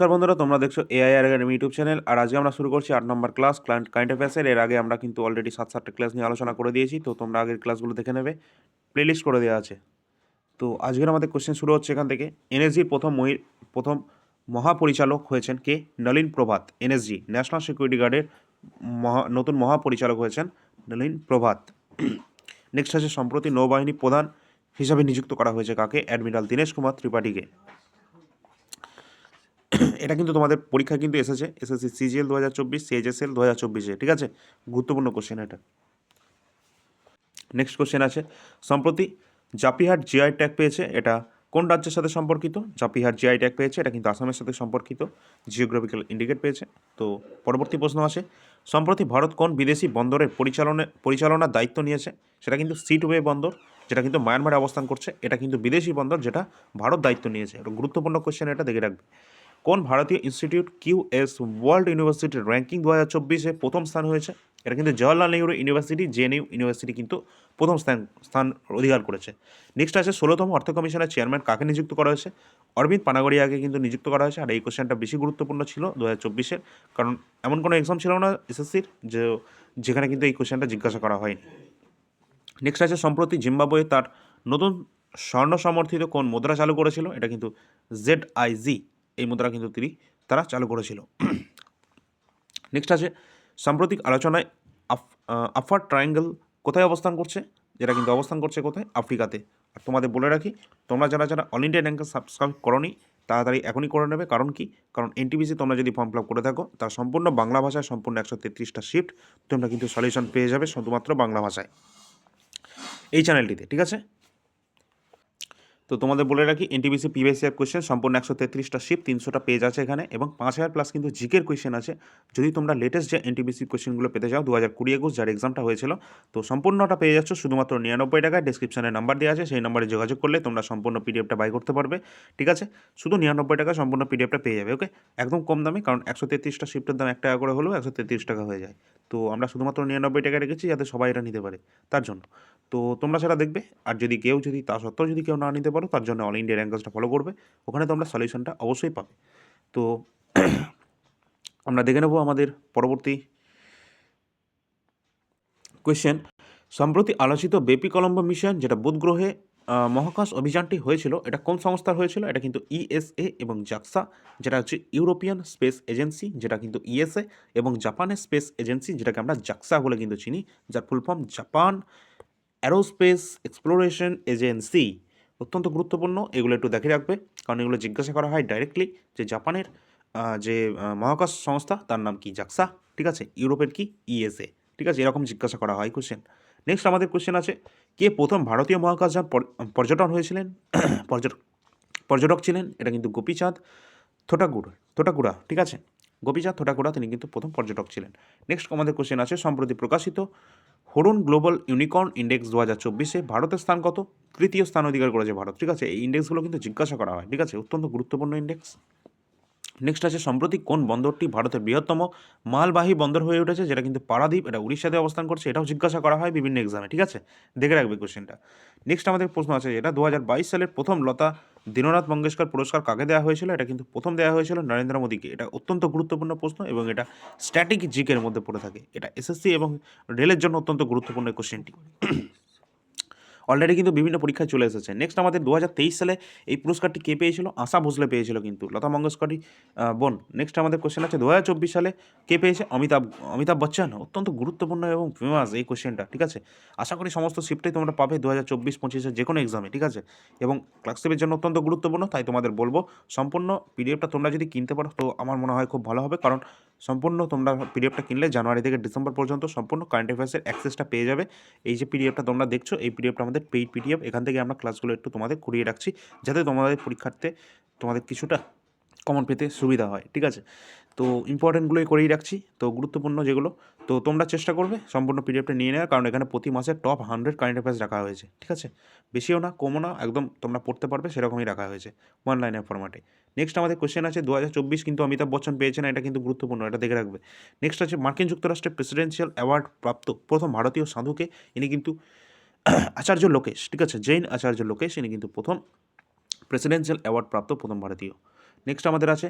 নমস্কার বন্ধুরা, তোমরা দেখছ A I R academy YouTube channel আর আজকে আমরা শুরু করছি আট নম্বর ক্লাস ক্লায়েন্ট কারেন্ট অ্যাফেয়ার্সের এর। আগে আমরা কিন্তু অলরেডি সাত সাতটা ক্লাস নিয়ে আলোচনা করে দিয়েছি, তো তোমরা আগের ক্লাসগুলো দেখে নেবে। প্লেলিস্ট করে দেওয়া আছে। তো আজকের আমাদের কোশ্চেন শুরু হচ্ছে এখান থেকে। এনএসজির প্রথম মহি প্রথম মহাপরিচালক হয়েছেন কে? Nalin Prabhat NSG National Security গার্ডের মহা, নতুন মহাপরিচালক হয়েছেন নলিন প্রভাত। নেক্সট আছে সম্প্রতি নৌবাহিনী প্রধান হিসাবে নিযুক্ত করা হয়েছে কাকে? অ্যাডমিরাল দীনেশ কুমার ত্রিপাঠীকে। এটা কিন্তু তোমাদের পরীক্ষায় কিন্তু এসেছে। এসএসসি সিজিএল দু হাজার চব্বিশ সিএইচএসএল দু হাজার চব্বিশে, ঠিক আছে? গুরুত্বপূর্ণ কোশ্চেন এটা। নেক্সট কোশ্চেন আছে, সম্প্রতি জাপিহাট জিআই ট্যাগ পেয়েছে, এটা কোন রাজ্যের সাথে সম্পর্কিত? জাপিহাট জিআই ট্যাগ পেয়েছে, এটা কিন্তু আসামের সাথে সম্পর্কিত জিওগ্রাফিক্যাল ইন্ডিকেট পেয়েছে। তো পরবর্তী প্রশ্ন আছে সম্প্রতি ভারত কোন বিদেশি বন্দরের পরিচালনা পরিচালনার দায়িত্ব নিয়েছে? সেটা কিন্তু সিটওয়ে বন্দর, যেটা কিন্তু মায়ানমারে অবস্থান করছে, এটা কিন্তু বিদেশি বন্দর, যেটা ভারত দায়িত্ব নিয়েছে। গুরুত্বপূর্ণ কোশ্চেন এটা, দেখে রাখবে। কোন ভারতীয় ইনস্টিটিউট কিউ এস ওয়ার্ল্ড ইউনিভার্সিটির র্যাঙ্কিং দু হাজার চব্বিশে প্রথম স্থান হয়েছে? এটা কিন্তু Jawaharlal Nehru University JNU university কিন্তু প্রথম স্থান স্থান অধিকার করেছে। নেক্সট আছে ষোলোতম অর্থ কমিশনের চেয়ারম্যান কাকে নিযুক্ত করা হয়েছে? অরবিন্দ পানাগড়িয়াকে কিন্তু নিযুক্ত করা হয়েছে। আর এই কোশ্চেনটা বেশি গুরুত্বপূর্ণ ছিল দু হাজার চব্বিশের কারণ এমন কোনো এক্সাম ছিল না এসএসসির, যে, যেখানে কিন্তু এই কোশ্চেনটা জিজ্ঞাসা করা হয়নি। নেক্সট আছে সম্প্রতি জিম্বাবুয়ে তার নতুন স্বর্ণ সমর্থিত কোন মুদ্রা চালু করেছিল? এটা কিন্তু জেড আইজি এই মুদ্রা কিন্তু তিনি তারা চালু করেছিল। নেক্সট আছে, সাম্প্রতিক আলোচনায় আফ আফার ট্রায়াঙ্গেল কোথায় অবস্থান করছে? যেটা কিন্তু অবস্থান করছে কোথায়? আফ্রিকাতে। আর তোমাদের বলে রাখি, তোমরা যারা যারা অল ইন্ডিয়া র্যাঙ্কে সাবস্ক্রাইব করনি, তাড়াতাড়ি এখনই করে নেবে। কারণ কি? কারণ এনটিপিসি তোমরা যদি ফর্ম ফিল করে থাকো, তার সম্পূর্ণ বাংলা ভাষায় সম্পূর্ণ একশো তেত্রিশটা শিফট তোমরা কিন্তু সলিউশন পেয়ে যাবে শুধুমাত্র বাংলা ভাষায়। এই চ্যানেলটিতে ঠিক আছে? তো তোমাদের বলে রাখি এনটিবিসি পিবিএসিআর কোয়েশ্চেন সম্পূর্ণ একশো তেত্রিশটা শিপ তিনশোটা পেজ আছে এখানে এবং পাঁচ হাজার প্লাস কিন্তু জিকের কোয়েশ্চেন আছে। যদি তোমরা লেটেস্ট যে এনটিবিসি কোয়েশ্চেনগুলো পেতে চাও দু হাজার কুড়ি একুশ যার এক্সামটা হয়েছিল, তো সম্পূর্ণটা পেয়ে যাচ্ছ শুধুমাত্র নিরানব্বই টাকায়। ডিসক্রিপশনে নাম্বার দেওয়া আছে, সেই নাম্বারে যোগাযোগ করলে তোমরা সম্পূর্ণ পিডিএফটা বাই করতে পারবে। ঠিক আছে? শুধু নিরানব্বই টাকা সম্পূর্ণ পিডিএফটা পেয়ে যাবে ওকে একদম কম দামে, কারণ একশো তেত্রিশটা শিফটের দাম এক টাকা করে হলেও একশো তেত্রিশ টাকা হয়ে যায়। তো আমরা শুধুমাত্র নিরানব্বই টাকা রেখেছি, যাতে সবাই এটা নিতে পারে। তার জন্য। তো তোমরা সেটা দেখবে, আর যদি কেউ যদি, তা সত্ত্বেও যদি কেউ না নিতে পারো তার জন্য অল ইন্ডিয়া র্যাঙ্কার্সটা ফলো করবে। ওখানে তোমরা সলিউশনটা অবশ্যই পাবে। তো আমরা দেখে নেব আমাদের পরবর্তী কোয়েশ্চেন সম্প্রতি আলোচিত বেপি কলম্বো মিশন যেটা বুধ গ্রহে মহাকাশ অভিযানটি হয়েছিল, এটা কোন সংস্থার হয়েছিল? এটা কিন্তু ইএসএ এবং জাক্সা, যেটা হচ্ছে ইউরোপিয়ান স্পেস এজেন্সি যেটা কিন্তু ইএসএ এবং জাপানের স্পেস এজেন্সি যেটাকে আমরা জাক্সা বলে কিন্তু চিনি, যার full form Japan Aerospace Exploration Agency অত্যন্ত গুরুত্বপূর্ণ। এগুলো একটু দেখে রাখবে। কারণ এগুলো জিজ্ঞাসা করা হয় ডাইরেক্টলি যে জাপানের যে মহাকাশ সংস্থা, তার নাম কি? জাক্সা। ঠিক আছে? ইউরোপের কি? ইএসএ। ঠিক আছে? এরকম জিজ্ঞাসা করা হয় কোশ্চেন নেক্সট আমাদের কোশ্চেন আছে, কে প্রথম ভারতীয় মহাকাশযান পর- পর্যটন হয়েছিলেন? পর্যটক পর্যটক ছিলেন। এটা কিন্তু গোপীচাঁদ থোটাগুড় থোটাকুড়া ঠিক আছে? গোপীচাঁদ থোটাকুড়া তিনি কিন্তু প্রথম পর্যটক ছিলেন। নেক্সট আমাদের কোশ্চেন আছে, সম্প্রতি প্রকাশিত হরুন গ্লোবাল ইউনিকর্ন ইন্ডেক্স দু হাজার চব্বিশে ভারতের স্থান কত? তৃতীয় স্থান অধিকার করেছে ভারত। ঠিক আছে, এই ইন্ডেক্সগুলো কিন্তু জিজ্ঞাসা করা হয়। ঠিক আছে, অত্যন্ত গুরুত্বপূর্ণ ইন্ডেক্স। নেক্সট আছে, সম্প্রতি কোন বন্দরটি ভারতের বৃহত্তম মালবাহী বন্দর হয়ে উঠেছে, যেটা কিন্তু পারাদ্বীপ, এটা উড়িষ্যাতে অবস্থান করছে, এটাও জিজ্ঞাসা করা হয় বিভিন্ন এক্সামে ঠিক আছে, দেখে রাখবে কোশ্চেনটা নেক্সট আমাদের প্রশ্ন আছে, যেটা দু সালের প্রথম লতা দীননাথ মঙ্গেশকর পুরস্কার কাকে দেওয়া হয়েছিল? এটা কিন্তু প্রথম দেওয়া হয়েছিল নরেন্দ্র মোদীকে। এটা অত্যন্ত গুরুত্বপূর্ণ প্রশ্ন এবং এটা স্ট্যাটিক জিকের মধ্যে পড়ে থাকে। এটা এসএসসি এবং রেলের জন্য অত্যন্ত গুরুত্বপূর্ণ কোশ্চেনটি অলরেডি কিন্তু বিভিন্ন পরীক্ষায় চলে এসেছে। নেক্সট আমাদের দু হাজার তেইশ সালে এই পুরস্কারটি কে পেয়েছিল? আশা ভোসলে পেয়েছিল কিন্তু, লতা মঙ্গেশকরই বোন। নেক্সট আমাদের কোশ্চেন আছে দু হাজার চব্বিশ সালে কে পেয়েছে? অমিতাভ অমিতাভ বচ্চন। অত্যন্ত গুরুত্বপূর্ণ এবং ফেমাস এই কোশ্চেনটা ঠিক আছে? আশা করি সমস্ত শিফটেই তোমরা পাবে দু হাজার চব্বিশ পঁচিশের যে কোনো এক্সামে ঠিক আছে? এবং ক্লাসের জন্য অত্যন্ত গুরুত্বপূর্ণ, তাই তোমাদের বলব, সম্পূর্ণ পিডিএফটা তোমরা যদি কিনতে পারো, তো আমার মনে হয় খুব ভালো হবে। কারণ সম্পূর্ণ তোমরা পিডিএফটা কিনলে জানুয়ারি থেকে ডিসেম্বর পর্যন্ত সম্পূর্ণ কারেন্ট অ্যাফেয়ার্সের অ্যাক্সেসটা পেয়ে যাবে। এই যে পিডিএফটা তোমরা দেখছ, এই পিডিএফটা আমাদের পেইড পিডিএফ এখান থেকে আমরা ক্লাসগুলো একটু তোমাদের ঘুরিয়ে রাখছি, যাতে তোমাদের পরীক্ষার্থে তোমাদের কিছুটা কমন পেতে সুবিধা হয়, ঠিক আছে? তো ইম্পর্টেন্টগুলোই করেই রাখছি, তো গুরুত্বপূর্ণ যেগুলো, তো তোমরা চেষ্টা করবে সম্পূর্ণ পিডিএফটা নিয়ে নেওয়ার, কারণ এখানে প্রতি মাসে টপ হান্ড্রেড কারেন্ট অ্যাফেয়ার্স রাখা হয়েছে, ঠিক আছে? বেশিও না, কমও না, একদম তোমরা পড়তে পারবে সেরকমই রাখা হয়েছে ওয়ান লাইনের ফরম্যাটে নেক্সট আমাদের কোয়েশ্চেন আছে দু হাজার চব্বিশ কিন্তু অমিতাভ বচ্চন পেয়েছেন এটা কিন্তু গুরুত্বপূর্ণ, এটা দেখে রাখবে। নেক্সট আছে মার্কিন যুক্তরাষ্ট্রের প্রেসিডেন্সিয়াল অ্যাওয়ার্ড প্রাপ্ত প্রথম ভারতীয় সাধুকে, ইনি কিন্তু আচার্য লোকেশ, ঠিক আছে? জৈন আচার্য লোকেশ, ইনি কিন্তু প্রথম প্রেসিডেন্সিয়াল অ্যাওয়ার্ড প্রাপ্ত প্রথম ভারতীয়। নেক্সট আমাদের আছে।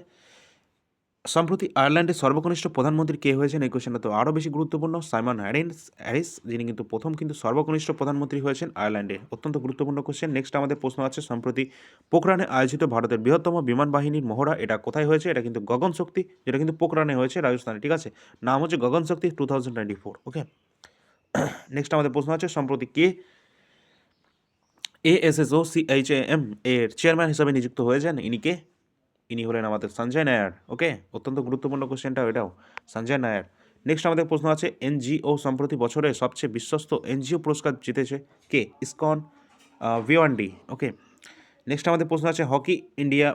সম্প্রতি আয়ারল্যান্ডের সর্বকনিষ্ঠ প্রধানমন্ত্রী কে হয়েছেন এই কোশ্চেনটা তো আরও বেশি গুরুত্বপূর্ণ। সাইমন হ্যারিস হ্যারিস, যিনি কিন্তু প্রথম কিন্তু সর্বকনিষ্ঠ প্রধানমন্ত্রী হয়েছেন আয়ারল্যান্ডে। অত্যন্ত গুরুত্বপূর্ণ কোশ্চেন নেক্সট আমাদের প্রশ্ন আছে, সম্প্রতি পোখরানে আয়োজিত ভারতের বৃহত্তম বিমান বাহিনীর মহড়া, এটা কোথায় হয়েছে? এটা কিন্তু গগন শক্তি, যেটা কিন্তু পোখরানে হয়েছে রাজস্থানে, ঠিক আছে? নাম হচ্ছে Gagan Shakti two thousand twenty four okay next আমাদের প্রশ্ন আছে, সম্প্রতি কে এএসএসও সিএইচএম এর চেয়ারম্যান হিসাবে নিযুক্ত হয়েছেন? ইনি কে? ইনি হলেন আমাদের সঞ্জয় নায়ার ওকে অত্যন্ত গুরুত্বপূর্ণ কোশ্চেনটা এটাও। সঞ্জয় নায়ার। নেক্সট আমাদের প্রশ্ন আছে, এনজিও সম্প্রতি বছরে সবচেয়ে বিশ্বস্ত এনজিও পুরস্কার জিতেছে কে? ইসকন ভিওয়ান্ডি ওকে নেক্সট আমাদের প্রশ্ন আছে, হকি ইন্ডিয়া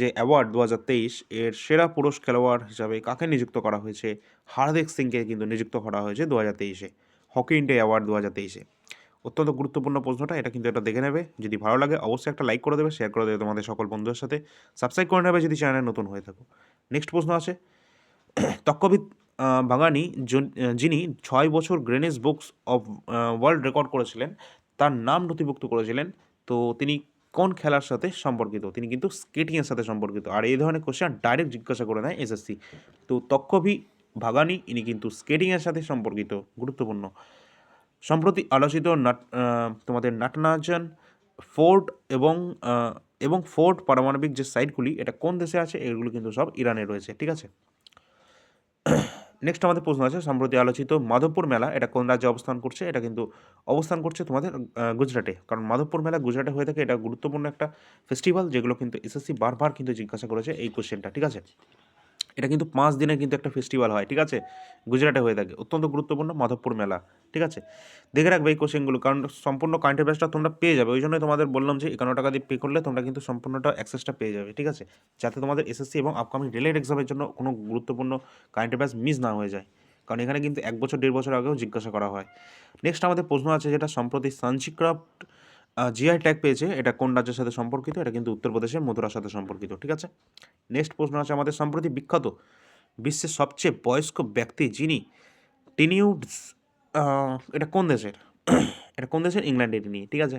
যে অ্যাওয়ার্ড দু হাজার তেইশ, এর সেরা পুরুষ খেলোয়াড় হিসাবে কাকে নিযুক্ত করা হয়েছে? হার্দিক সিংকে কিন্তু নিযুক্ত করা হয়েছে দু হাজার তেইশে। হকি ইন্ডিয়া অ্যাওয়ার্ড দু হাজার তেইশে। অত্যন্ত গুরুত্বপূর্ণ প্রশ্নটা, এটা কিন্তু এটা দেখে নেবে। যদি ভালো লাগে, অবশ্যই একটা লাইক করে দেবে শেয়ার করে দেবে তোমাদের সকল বন্ধুদের সাথে। সাবস্ক্রাইব করে নেবে যদি চ্যানেলে নতুন হয়ে থাকো। নেক্সট প্রশ্ন আছে তক্কবিদ বাগানি যিনি ছয় বছর Guinness Books of World Record করেছিলেন, তার নাম নথিভুক্ত করেছিলেন। তো তিনি কোন খেলার সাথে সম্পর্কিত? তিনি কিন্তু স্কেটিংয়ের সাথে সম্পর্কিত। আর এই ধরনের কোশ্চেন ডাইরেক্ট জিজ্ঞাসা করে নেয় এসএসসি তো তক্ষভি ভাগানি ইনি কিন্তু স্কেটিংয়ের সাথে সম্পর্কিত। গুরুত্বপূর্ণ। সম্প্রতি আলোচিত নাট তোমাদের নাটনাজন ফোর্ট এবং এবং ফোর্ট পারমাণবিক যে সাইটগুলি, এটা কোন দেশে আছে, এগুলো কিন্তু সব ইরানে রয়েছে, ঠিক আছে? নেক্সট আমাদের প্রশ্ন আছে, সম্প্রতি আলোচিত মাধবপুর মেলা, এটা কোন রাজ্যে অবস্থান করছে, এটা কিন্তু অবস্থান করছে তোমাদের গুজরাটে। কারণ মাধবপুর মেলা গুজরাটে হয়ে থাকে, এটা গুরুত্বপূর্ণ একটা ফেস্টিভ্যাল যেগুলো কিন্তু এসএসসি বারবার কিন্তু জিজ্ঞাসা করেছে এই কোশ্চেনটা ঠিক আছে? এটা কিন্তু পাঁচ দিনের কিন্তু একটা ফেস্টিভ্যাল হয়, ঠিক আছে? গুজরাটে হয়ে থাকে, অত্যন্ত গুরুত্বপূর্ণ মাধবপুর মেলা, ঠিক আছে? দেখে রাখবে এই কোশ্চেনগুলো কারণ সম্পূর্ণ কারেন্ট অ্যাফেয়ার্সটা তোমরা পেয়ে যাবে ওই জন্যই তোমাদের বললাম যে একান্ন টাকা দিয়ে পে করলে তোমরা কিন্তু সম্পূর্ণটা অ্যাক্সেসটা পেয়ে যাবে, ঠিক আছে? যাতে তোমাদের এসএসসি এবং আপকামিং রেলের এক্সামের জন্য কোনো গুরুত্বপূর্ণ কারেন্ট অ্যাফেয়ার্স মিস না হয়ে যায়, কারণ এখানে কিন্তু এক বছর, দেড় বছর আগেও জিজ্ঞাসা করা হয়। নেক্সট আমাদের প্রশ্ন আছে যেটা সম্প্রতি সানচিক্রাফ্ট জিআই ট্যাগ পেয়েছে, এটা কোন রাজ্যের সাথে সম্পর্কিত? এটা কিন্তু উত্তরপ্রদেশের মথুরার সাথে সম্পর্কিত, ঠিক আছে? নেক্সট প্রশ্ন আছে আমাদের সম্প্রতি বিখ্যাত, বিশ্বের সবচেয়ে বয়স্ক ব্যক্তি যিনি টিনিউডস এটা কোন দেশের? এটা কোন দেশের? ইংল্যান্ডের ইনি, ঠিক আছে?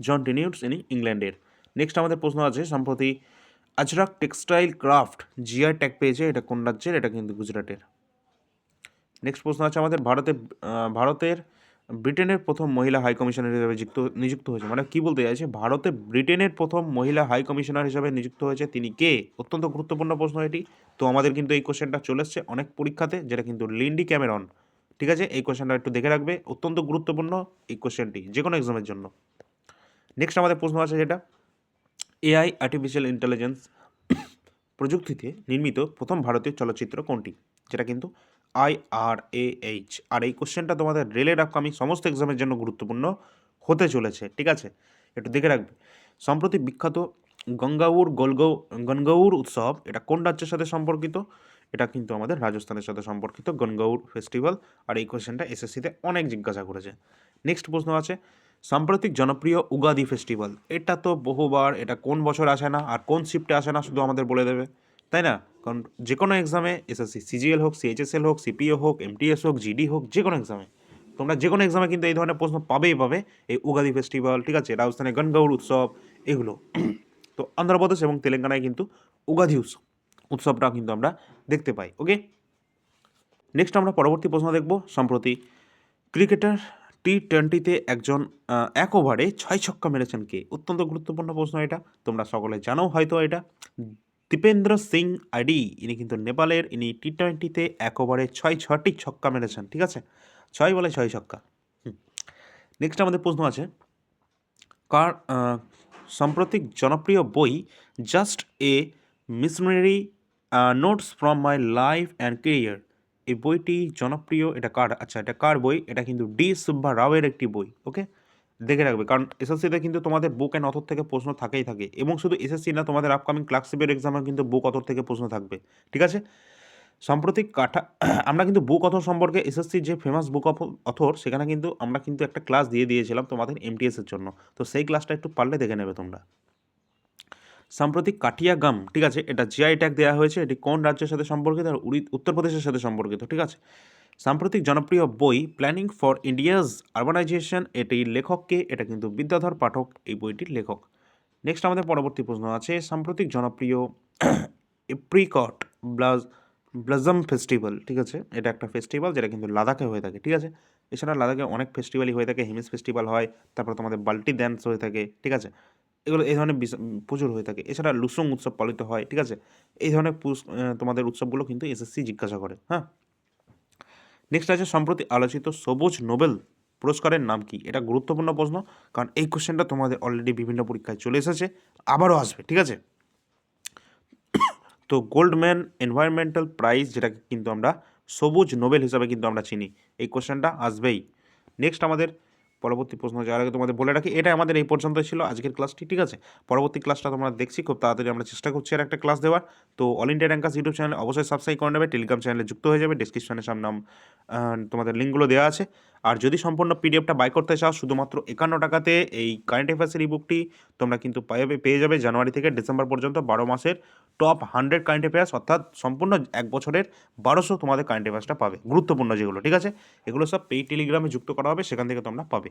জন টিনিউডস ইনি ইংল্যান্ডের। নেক্সট আমাদের প্রশ্ন আছে সম্প্রতি Ajrakh textile craft GI tag পেয়েছে, এটা কোন রাজ্যের? এটা কিন্তু গুজরাটের। নেক্সট প্রশ্ন আছে আমাদের ভারতে ভারতের ব্রিটেনের প্রথম মহিলা হাই কমিশনার হিসেবে যুক্ত, নিযুক্ত হয়েছে। মানে কি বলতে চাইছে? ভারতে ব্রিটেনের প্রথম মহিলা হাই কমিশনার হিসেবে নিযুক্ত হয়েছে। তিনি কে? অত্যন্ত গুরুত্বপূর্ণ প্রশ্ন এটি। তো আমাদের কিন্তু এই কোশ্চেনটা চলে এসছে অনেক পরীক্ষাতে, যেটা কিন্তু লিন্ডি ক্যামেরন। ঠিক আছে? এই কোশ্চেনটা একটু দেখে রাখবে। অত্যন্ত গুরুত্বপূর্ণ এই কোশ্চেনটি যে কোনো এক্সামের জন্য। নেক্সট আমাদের প্রশ্ন আছে যেটা। এআই আর্টিফিশিয়াল ইন্টেলিজেন্স প্রযুক্তিতে নির্মিত প্রথম ভারতীয় চলচ্চিত্র কোনটি? যেটা কিন্তু I R A H R এই কোশ্চেনটা তোমাদের রেলের আপকামিং সমস্ত এক্সামের জন্য গুরুত্বপূর্ণ হতে চলেছে, ঠিক আছে? একটু দেখে রাখবে। সম্প্রতি বিখ্যাত গঙ্গাউর গোলগৌ গনগৌর উৎসব, এটা কোন রাজ্যের সাথে সম্পর্কিত? এটা কিন্তু আমাদের রাজস্থানের সাথে সম্পর্কিত গনগৌর ফেস্টিভ্যাল আর এই কোশ্চেনটা এসএসসিতে অনেক জিজ্ঞাসা করেছে। নেক্সট প্রশ্ন আছে, সাম্প্রতিক জনপ্রিয় উগাদি ফেস্টিভ্যাল এটা তো বহুবার, এটা কোন বছর আসে না, আর কোন শিফটে আসে না, শুধু আমাদের বলে দেবে, তাই না? কারণ যে কোনো এক্সামে S S C C G L হোক সিএইচএসএল হোক সিপিও হোক এমটিএস হোক জিডি হোক যে কোনো এক্সামে তোমরা যে কোনো এক্সামে কিন্তু এই ধরনের প্রশ্ন পাবেই পাবে। এই উগাদি ফেস্টিভ্যাল ঠিক আছে? রাজস্থানের গনগৌর উৎসব, এগুলো। তো অন্ধ্রপ্রদেশ এবং তেলেঙ্গানায় কিন্তু উগাদি উৎসব। উৎসবটা কিন্তু আমরা দেখতে পাই ওকে নেক্সট আমরা পরবর্তী প্রশ্ন দেখব। সম্প্রতি ক্রিকেটার টি টোয়েন্টিতে একজন এক ওভারে ছয় ছক্কা মেরেছেন কে? অত্যন্ত গুরুত্বপূর্ণ প্রশ্ন এটা। তোমরা সকলে জানো হয়তো এটা। দীপেন্দ্র সিং আইডি ইনি কিন্তু নেপালের, ইনি টি টোয়েন্টিতে এক ওভারে ছয় ছটি ছক্কা মেরেছেন, ঠিক আছে? ছয় বলে ছয় ছক্কা। নেক্সট আমাদের প্রশ্ন আছে। কার সাম্প্রতিক জনপ্রিয় বই just a missionary notes from my life and career এই বইটি জনপ্রিয় এটা কার? আচ্ছা এটা কার বই? এটা কিন্তু ডি সুব্বা রাওয়ের একটি বই ওকে দেখে রাখবে। কারণ এসএসসিতে কিন্তু তোমাদের বুক অ্যান্ড অথর থেকে প্রশ্ন থাকেই থাকে। এবং শুধু এসএসসি না, তোমাদের আপকামিং ক্লার্কশিপের এক্সামে কিন্তু বুক অথর থেকে প্রশ্ন থাকবে। ঠিক আছে? সাম্প্রতিক কাঠা, আমরা কিন্তু বুক অথর সম্পর্কে এসএসসির যে ফেমাস বুক অফ অথর সেখানে কিন্তু আমরা কিন্তু একটা ক্লাস দিয়ে দিয়েছিলাম তোমাদের এমটিএসের জন্য। তো সেই ক্লাসটা একটু পারলে দেখে নেবে তোমরা। সাম্প্রতিক কাটিয়া গাম, ঠিক আছে? এটা জিআই ট্যাগ দেওয়া হয়েছে। এটি কোন রাজ্যের সাথে সম্পর্কিত? আর উত্তরপ্রদেশের সাথে সম্পর্কিত, ঠিক আছে? সাম্প্রতিক জনপ্রিয় বই প্ল্যানিং ফর ইন্ডিয়াজ আরবানাইজেশন এটি লেখককে, এটা কিন্তু বিদ্যাধর পাঠক, এই বইটির লেখক। নেক্সট আমাদের পরবর্তী প্রশ্ন আছে, সাম্প্রতিক জনপ্রিয় এপ্রিকট ব্লাজ ব্লাজম ফেস্টিভ্যাল ঠিক আছে? এটা একটা ফেস্টিভ্যাল যেটা কিন্তু লাদাখে হয়ে থাকে, ঠিক আছে? এছাড়া লাদাখে অনেক ফেস্টিভ্যালই হয়ে থাকে হিমিস ফেস্টিভ্যাল হয়, তারপর তোমাদের বাল্টি ড্যান্স হয়ে থাকে, ঠিক আছে? এগুলো এই ধরনের প্রচুর হয়ে থাকে। এছাড়া লুসুং উৎসব পালিত হয়, ঠিক আছে? এই ধরনের তোমাদের উৎসবগুলো কিন্তু এসএসসি জিজ্ঞাসা করে হ্যাঁ? নেক্সট আছে, সম্প্রতি আলোচিত সবুজ নোবেল পুরস্কারের নাম কি? এটা গুরুত্বপূর্ণ প্রশ্ন, কারণ এই কোশ্চেনটা তোমাদের অলরেডি বিভিন্ন পরীক্ষায় চলে এসেছে, আবারও আসবে, ঠিক আছে? তো গোল্ডম্যান এনভায়রনমেন্টাল প্রাইজ যেটাকে কিন্তু আমরা সবুজ নোবেল হিসাবে কিন্তু আমরা চিনি, এই কোশ্চেনটা আসবেই। নেক্সট আমাদের পরবর্তী প্রশ্ন যাওয়ার আগে তোমাদের বলে রাখি এটা আমাদের এই পর্যন্ত ছিল আজকের ক্লাসটি, ঠিক আছে? পরবর্তী ক্লাসটা তোমরা দেখছি, খুব তাড়াতাড়ি আমরা চেষ্টা করছি আর একটা ক্লাস দেওয়ার। তো all India rankers YouTube channel অবশ্যই সাবস্ক্রাইব করে নেবে টেলিগ্রাম চ্যানেলে যুক্ত হয়ে যাবে ডিসক্রিপশনে সামনে তোমাদের লিঙ্কগুলো দেওয়া আছে। আর যদি সম্পূর্ণ পিডিএফটা বাই করতে চাও, শুধুমাত্র একান্ন টাকাতে এই কারেন্ট অ্যাফেয়ার্সের ই বুকটি তোমরা কিন্তু পাবে, পেয়ে যাবে জানুয়ারি থেকে ডিসেম্বর পর্যন্ত বারো মাসের টপ হান্ড্রেড কারেন্ট অ্যাফেয়ার্স অর্থাৎ সম্পূর্ণ এক বছরের বারোশো তোমাদের কারেন্ট অ্যাফেয়ার্সটা পাবে, গুরুত্বপূর্ণ যেগুলো, ঠিক আছে? এগুলো সব পেই টেলিগ্রামে যুক্ত করা হবে, সেখান থেকে তোমরা পাবে।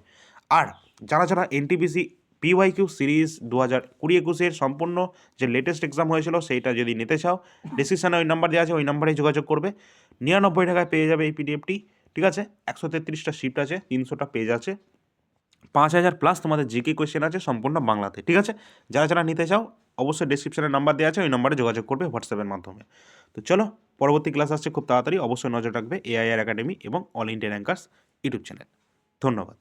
আর যারা যারা এনটিপিসি পিওয়াই কিউ সিরিজ দু হাজার কুড়ি একুশের সম্পূর্ণ যে লেটেস্ট এক্সাম হয়েছিল, সেইটা যদি নিতে চাও ডিসক্রিপশানে ওই নাম্বার দেওয়া আছে, ওই নাম্বারেই যোগাযোগ করবে। নিরানব্বই টাকায় পেয়ে যাবে এই পিডিএফটি ঠিক আছে? একশো তেত্রিশটা শিফট আছে, তিনশোটা পেজ আছে। পাঁচ হাজার প্লাস তোমাদের জিকে কোয়েশ্চেন আছে সম্পূর্ণ বাংলাতে, ঠিক আছে? যারা যারা নিতে চাও, অবশ্যই ডিসক্রিপশানে নাম্বার দেওয়া আছে, ওই নাম্বারে যোগাযোগ করবে হোয়াটসঅ্যাপের মাধ্যমে। তো চলো, পরবর্তী ক্লাস আসছে খুব তাড়াতাড়ি, অবশ্যই নজর রাখবে এআইআর একাডেমি এবং all Indian anchors YouTube channel ধন্যবাদ।